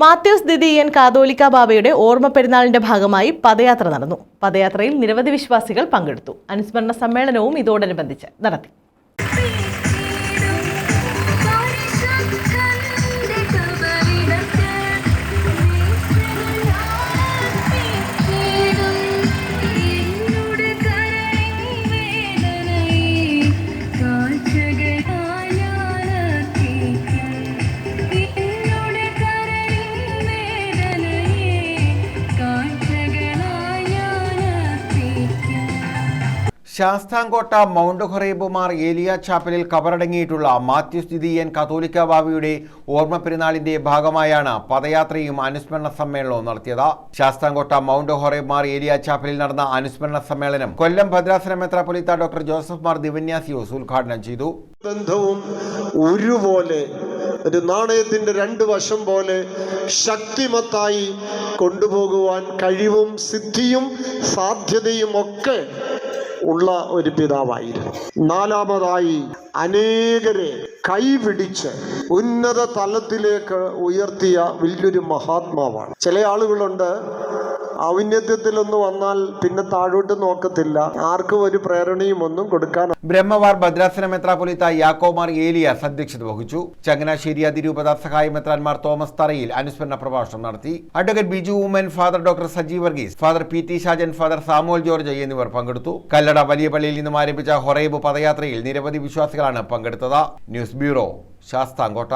മാത്യൂസ് ദിദിയൻ കാതോലിക്ക ബാബയുടെ ഓർമ്മ പെരുന്നാളിന്റെ ഭാഗമായി പദയാത്ര നടന്നു. പദയാത്രയിൽ നിരവധി വിശ്വാസികൾ പങ്കെടുത്തു. അനുസ്മരണ സമ്മേളനവും ഇതോടനുബന്ധിച്ച് നടത്തി. ശാസ്താംകോട്ട മൗണ്ട് ഹൊറേബുമാർ ഏലിയ ചാപ്പലിൽ കബറടങ്ങിയിട്ടുള്ള മാത്യു സ്ഥിതിയൻ കത്തോലിക്ക ബാബയുടെ ഓർമ്മ പെരുന്നാളിന്റെ ഭാഗമായാണ് പദയാത്രയും അനുസ്മരണ സമ്മേളനവും നടത്തിയത്. ശാസ്താംകോട്ട മൗണ്ട് ഹൊറേബുമാർ ഏലിയ ചാപ്പലിൽ നടന്ന അനുസ്മരണ സമ്മേളനം കൊല്ലം ഭദ്രാസന മെത്രാപ്പൊലിത്ത ഡോക്ടർ ജോസഫ് മാർ ദിവന്യാസിയോസ് ഉദ്ഘാടനം ചെയ്തു. ബന്ധവും ഒരുപോലെ ഒരു നാണയത്തിന്റെ രണ്ട് വശം പോലെ ശക്തിമത്തായി കൊണ്ടുപോകുവാൻ കഴിവും സിദ്ധിയും സാധ്യതയും ഒക്കെ ഉള്ള ഒരു പിതാവായിരുന്നു. നാലാമതായി അനേകരെ കൈപിടിച്ച് ഉന്നത തലത്തിലേക്ക് ഉയർത്തിയ വലിയൊരു മഹാത്മാവാണ്. ചില ആളുകളുണ്ട് ഔന്നത്യത്തിലൊന്ന് വന്നാൽ പിന്നെ താഴോട്ട് നോക്കത്തില്ല. ആർക്കും ഒരു പ്രേരണയും ഒന്നും കൊടുക്കാൻ ബ്രഹ്മവാർ ഭദ്രാസന മെത്രാപൊലിത്ത യാക്കോമാർ ഏലിയാസ് അധ്യക്ഷത വഹിച്ചു. ചങ്ങനാശ്ശേരി അതിരൂപത സഹായ മെത്രാൻമാർ തോമസ് തറയിൽ അനുസ്മരണ പ്രഭാഷണം നടത്തി. Advocate Biju Oommen father doctor Sajeev Varghese father P T Shajan father Samuel George എന്നിവർ പങ്കെടുത്തു. കല്ലട വലിയ പള്ളിയിൽ നിന്നും ആരംഭിച്ച ഹൊറൈബ് പദയാത്രയിൽ നിരവധി വിശ്വാസികളാണ് പങ്കെടുത്തത്. News bureau Sasthamkotta.